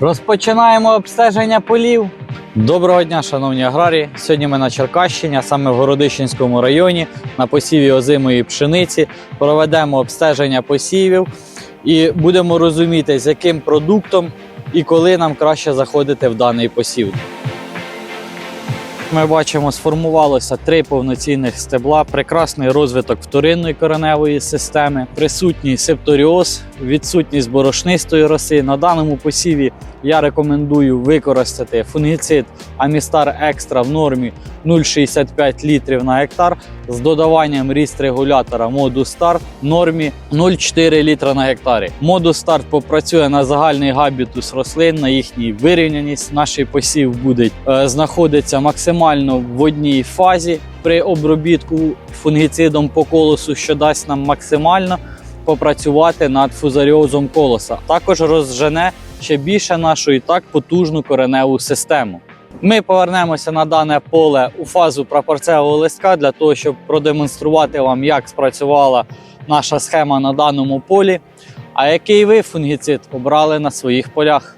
Розпочинаємо обстеження полів. Доброго дня, шановні аграрії. Сьогодні ми на Черкащині, а саме в Городищенському районі, на посіві озимої пшениці. Проведемо обстеження посівів і будемо розуміти, з яким продуктом і коли нам краще заходити в даний посів. Ми бачимо, сформувалося три повноцінних стебла, прекрасний розвиток вторинної кореневої системи, присутній септоріоз, відсутність борошнистої роси. На даному посіві я рекомендую використати фунгіцид Амістар Екстра в нормі 0,65 літрів на гектар з додаванням ріст регулятора моду старт в нормі 0,4 літра на гектарі. Моду старт попрацює на загальний габітус рослин, на їхній вирівняність. Наш посів буде е, знаходиться максимально в одній фазі при обробітку фунгіцидом по колосу, що дасть нам максимально попрацювати над фузаріозом колоса. Також розжене ще більше нашу і так потужну кореневу систему. Ми повернемося на дане поле у фазу прапорцевого листка для того, щоб продемонструвати вам, як спрацювала наша схема на даному полі. А який ви фунгіцид обрали на своїх полях?